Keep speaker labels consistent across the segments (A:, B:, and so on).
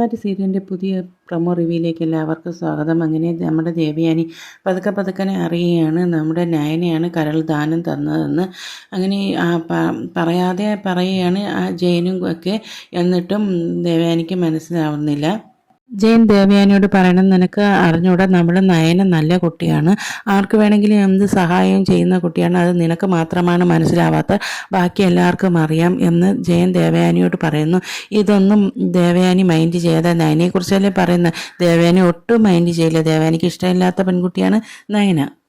A: മലയാളമാറ്റ് സീരിയലിന്റെ പുതിയ പ്രമോ റിവ്യൂയിലേക്ക് എല്ലാവർക്കും സ്വാഗതം. അങ്ങനെ നമ്മുടെ ദേവയാനി പതുക്കെ പതുക്കനെ അറിയുകയാണ്. നമ്മുടെ നയനയാണ് കരൾ ദാനം തന്നതെന്ന് അങ്ങനെ പറയാതെ പറയുകയാണ് ആ ജയനും ഒക്കെ. എന്നിട്ടും ദേവയാനിക്ക് മനസ്സിലാവുന്നില്ല. ജയൻ ദേവയാനിയോട് പറയണം നിനക്ക് അറിഞ്ഞൂടെ നമ്മൾ നയന നല്ല കുട്ടിയാണ്. ആർക്ക് വേണമെങ്കിലും എന്ത് സഹായവും ചെയ്യുന്ന കുട്ടിയാണ്. അത് നിനക്ക് മാത്രമാണ് മനസ്സിലാവാത്ത. ബാക്കി എല്ലാവർക്കും അറിയാം എന്ന് ജയൻ ദേവയാനിയോട് പറയുന്നു. ഇതൊന്നും ദേവയാനി മൈൻഡ് ചെയ്യാതെ നയനെക്കുറിച്ചല്ലേ പറയുന്നത്? ദേവയാനി ഒട്ടും മൈൻഡ് ചെയ്യില്ല. ദേവയാനിക്ക് ഇഷ്ടമില്ലാത്ത പെൺകുട്ടിയാണ് നയന.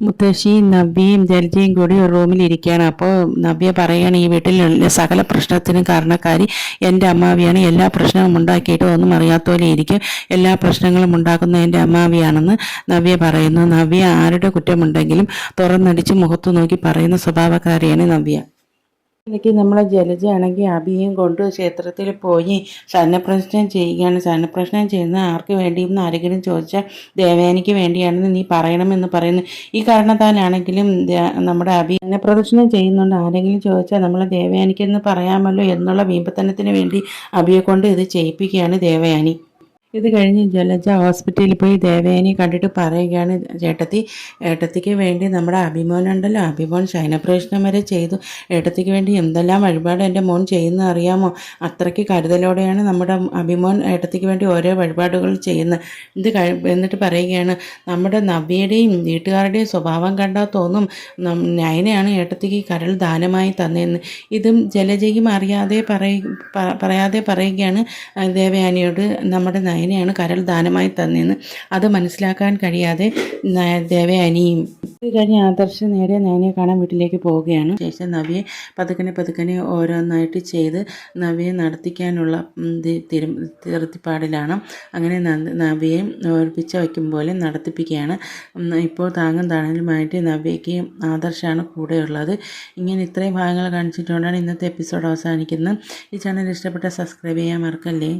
A: മുത്തശ്ശിയും നവ്യയും ജലജയും കൂടി ഒരു റൂമിൽ ഇരിക്കുകയാണ്. അപ്പോൾ നവ്യ പറയുകയാണ് ഈ വീട്ടിൽ സകല പ്രശ്നത്തിനും കാരണക്കാരി എന്റെ അമ്മാവിയാണ്. എല്ലാ പ്രശ്നവും ഉണ്ടാക്കിയിട്ട് ഒന്നും അറിയാത്ത പോലെ ഇരിക്കും. എല്ലാ പ്രശ്നങ്ങളും ഉണ്ടാക്കുന്ന എന്റെ അമ്മാവിയാണെന്ന് നവ്യ പറയുന്നു. നവ്യ ആരുടെ കുറ്റമുണ്ടെങ്കിലും തുറന്നടിച്ച് മുഖത്തു നോക്കി പറയുന്ന സ്വഭാവക്കാരിയാണ് നവ്യ. ഇടയ്ക്ക് നമ്മളെ ജലജയാണെങ്കിൽ അഭിയും കൊണ്ട് ക്ഷേത്രത്തിൽ പോയി സന്നപ്രശ്നം ചെയ്യുകയാണ്. സന്നപ്രശ്നം ചെയ്യുന്ന ആർക്ക് വേണ്ടിയെന്ന് ആരെങ്കിലും ചോദിച്ചാൽ ദേവേനിക്ക് വേണ്ടിയാണെന്ന് നീ പറയണമെന്ന് പറയുന്നു. ഈ കാരണത്താലാണെങ്കിലും നമ്മുടെ അഭി സന്നപ്രദക്ഷിണം ചെയ്യുന്നുണ്ട്. ആരെങ്കിലും ചോദിച്ചാൽ നമ്മൾ ദേവയാനിക്കെന്ന് പറയാമല്ലോ എന്നുള്ള വീമ്പത്തനത്തിന് വേണ്ടി അഭിയെ കൊണ്ട് ഇത് ചെയ്യിപ്പിക്കുകയാണ് ദേവയാനി. ഇത് കഴിഞ്ഞ് ജലജ ഹോസ്പിറ്റലിൽ പോയി ദേവയാനി കണ്ടിട്ട് പറയുകയാണ് ചേട്ടത്തി ഏട്ടത്തിക്ക് വേണ്ടി നമ്മുടെ അഭിമോനുണ്ടല്ലോ. അഭിമോൻ ശയനപ്രവേശനം വരെ ചെയ്തു. ഏട്ടത്തിക്ക് വേണ്ടി എന്തെല്ലാം വഴിപാട് എന്റെ മോൻ ചെയ്യുന്ന അറിയാമോ? അത്രയ്ക്ക് കരുതലോടെയാണ് നമ്മുടെ അഭിമോൻ ഏട്ടത്തിക്ക് വേണ്ടി ഓരോ വഴിപാടുകൾ ചെയ്യുന്നത്. ഇത് എന്നിട്ട് പറയുകയാണ് നമ്മുടെ നവ്യയുടെയും വീട്ടുകാരുടെയും സ്വഭാവം കണ്ടാൽ തോന്നും. നയനയാണ് ഏട്ടത്തിക്ക് കരൾ ദാനമായി തന്നതെന്ന്. ഇതും ജലജയും അറിയാതെ പറയ പറയാതെ പറയുകയാണ് ദേവയാനിയോട് നമ്മുടെ നയനയാണ് കരൾ ദാനമായി തന്നെയെന്ന് അത് മനസ്സിലാക്കാൻ കഴിയാതെ ദേവ ഇത് കഴിഞ്ഞ് ആദർശ് നേരെ നയനയെ കാണാൻ വീട്ടിലേക്ക് പോവുകയാണ്. ശേഷം നവ്യെ പതുക്കനെ പതുക്കനെ ഓരോന്നായിട്ട് ചെയ്ത് നവിയെ നടത്തിക്കാനുള്ള തിരുത്തിപ്പാടിലാണ്. അങ്ങനെ നവിയെ ഓർപ്പിച്ച വയ്ക്കും പോലെ നടത്തിപ്പിക്കുകയാണ്. ഇപ്പോൾ താങ്ങും താണലുമായിട്ട് നവ്യയ്ക്ക് ആദർശാണ് കൂടെയുള്ളത്. ഇങ്ങനെ ഇത്രയും ഭാഗങ്ങൾ കാണിച്ചിട്ടുകൊണ്ടാണ് ഇന്നത്തെ എപ്പിസോഡ് അവസാനിക്കുന്നത്. ഈ ചാനൽ ഇഷ്ടപ്പെട്ട സബ്സ്ക്രൈബ് ചെയ്യാൻ മറക്കല്ലേ?